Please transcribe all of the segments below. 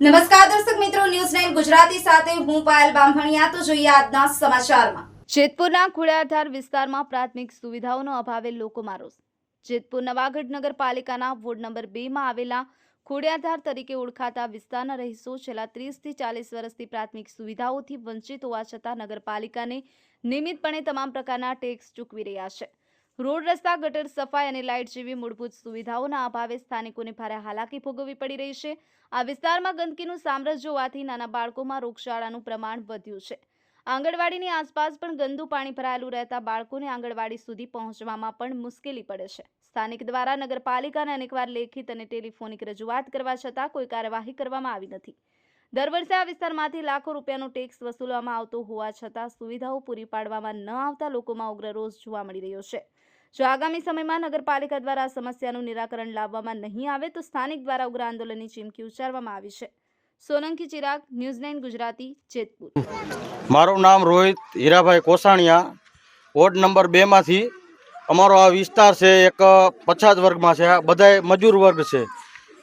નમસ્કાર દર્શક મિત્રો ન્યૂઝ નાઇન ગુજરાતી સાથે હું પાયલ બામભણિયા. તો જોઈએ આજના સમાચારમાં. જેતપુરના ખોડિયાધાર વિસ્તારમાં પ્રાથમિક સુવિધાઓનો અભાવે લોકોમાં રોષ. જેતપુર નવાગઢ નગરપાલિકાના વોર્ડ નંબર બે માં આવેલા ખોડિયાધાર તરીકે ઓળખાતા વિસ્તારના રહીશો છેલ્લા ત્રીસથી ચાલીસ વર્ષથી પ્રાથમિક સુવિધાઓથી વંચિત હોવા છતાં નગરપાલિકાને નિયમિતપણે તમામ પ્રકારના ટેક્સ ચૂકવી રહ્યા છે. રોડ રસ્તા, ગટર સફાઈ અને લાઇટ જેવી મૂળભૂત સુવિધાઓના અભાવે સ્થાનિકોને ભારે હાલાકી ભોગવવી પડી રહી છે. આ વિસ્તારમાં ગંદકીનું સામ્રાજ્ય હોવાથી નાના બાળકોમાં રોગચાળાનું પ્રમાણ વધ્યું છે. આંગણવાડીની આસપાસ પણ ગંદુ પાણી ભરાયેલું રહેતા બાળકોને આંગણવાડી સુધી પહોંચવામાં પણ મુશ્કેલી પડે છે. સ્થાનિક દ્વારા નગરપાલિકાને અનેકવાર લેખિત અને ટેલિફોનિક રજૂઆત કરવા છતાં કોઈ કાર્યવાહી કરવામાં આવી નથી. દર વર્ષે આ વિસ્તારમાંથી લાખો રૂપિયાનો ટેક્સ વસૂલવામાં આવતો હોવા છતાં સુવિધાઓ પૂરી પાડવામાં ન આવતા લોકોમાં ઉગ્ર રોષ જોવા મળી રહ્યો છે. જો આગામી સમયમાં નગરપાલિકા દ્વારા સમસ્યાનું નિરાકરણ લાવવામાં નહીં આવે તો સ્થાનિક દ્વારા ઉગ્ર આંદોલનની ચીમકી ઉચ્ચારવામાં આવી છે. Solanki Chirag, news nine Gujarati, Jetpur. મારું નામ રોહિત હીરાભાઈ કોસાણિયા. વોર્ડ નંબર બેમાંથી અમારો આ વિસ્તાર છે, એક પછાત વર્ગમાં છે બધાય મજૂર વર્ગ છે.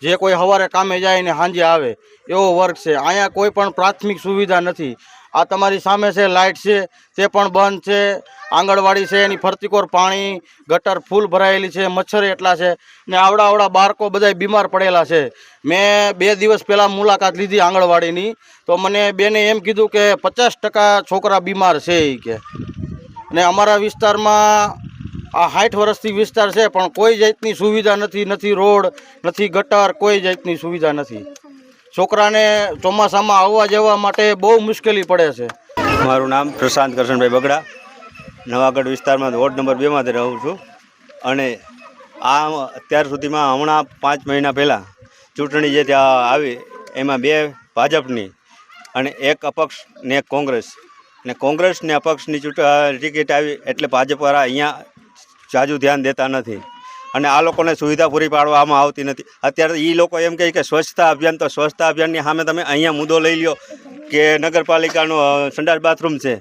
જે કોઈ સવારે કામે જાય ને સાંજે આવે, એવો વર્ગ છે. અહીંયા કોઈ પણ પ્રાથમિક સુવિધા નથી. આ તમારી સામે છે, લાઇટ છે, તે પણ બંધ છે. આંગણવાડી છે, એની ફરતીકોર પાણી, ગટર ફૂલ ભરાયેલી છે, મચ્છર એટલા છે ને આવડા આવડા બાળકો બધાય બીમાર પડેલા છે. મેં બે દિવસ પહેલાં મુલાકાત લીધી આંગણવાડીની, તો મને બેને એમ કીધું કે પચાસ ટકા છોકરા બીમાર છે એ કે. ને અમારા વિસ્તારમાં આ સાઠ વર્ષથી વિસ્તાર છે, પણ કોઈ જાતની સુવિધા નથી નથી રોડ, નથી ગટર, કોઈ જાતની સુવિધા નથી. છોકરાને ચોમાસામાં આવવા જવા માટે બહુ મુશ્કેલી પડે છે. મારું નામ પ્રશાંત કરશનભાઈ બગડા. નવાગઢ વિસ્તારમાં વોર્ડ નંબર બેમાંથી રહું છું. અને આ અત્યાર સુધીમાં હમણાં પાંચ મહિના પહેલાં ચૂંટણી જે ત્યાં આવી, એમાં બે ભાજપની અને એક અપક્ષ ને એક કોંગ્રેસ. ને કોંગ્રેસ ને અપક્ષની ચૂંટણી ટિકિટ આવી એટલે ભાજપવાળા અહીંયા જાજુ ધ્યાન દેતા નથી. અને આ લોકોને સુવિધા પૂરી પાડવામાં આવતી નથી. અત્યારે એ લોકો એમ કહે કે સ્વચ્છતા અભિયાન તો સ્વચ્છતા અભિયાનની સામે તમે અહીંયા મુદ્દો લઈ લ્યો કે નગરપાલિકાનું સંડાસ બાથરૂમ છે,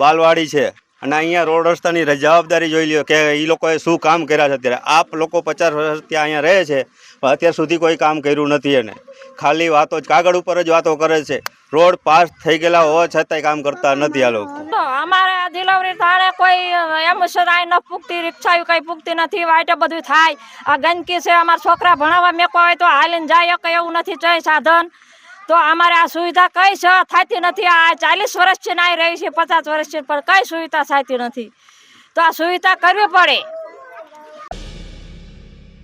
બાલવાડી છે અને અહીંયા રોડ રસ્તાની જવાબદારી જોઈ લ્યો કે એ લોકોએ શું કામ કર્યા છે અત્યારે. આપ લોકો પચાસ વર્ષ ત્યાં અહીંયા રહે છે, પણ અત્યાર સુધી કોઈ કામ કર્યું નથી એને. ખાલી વાતો જ, કાગળ ઉપર જ વાતો કરે છે. રોડ પાસ થઈ ગયેલા હોવા છતાંય કામ કરતા નથી આ લોકો. અમારે ડિલિવરી થાળે કોઈ એમ સરાય ન પૂગતી રિક્ષા કઈ પૂગતી નથી વાઈટે બધું થાય. આ ગંદકી છે, અમારા છોકરા ભણાવવા મેકવા હોય તો હાલીને જાય કે એવું નથી ચાય સાધન. તો અમારે આ સુવિધા કઈ છે? થતી નથી. આ ચાલીસ વર્ષથી ના રહી છે, પચાસ વર્ષથી, પણ કઈ સુવિધા થતી નથી? તો આ સુવિધા કરવી પડે.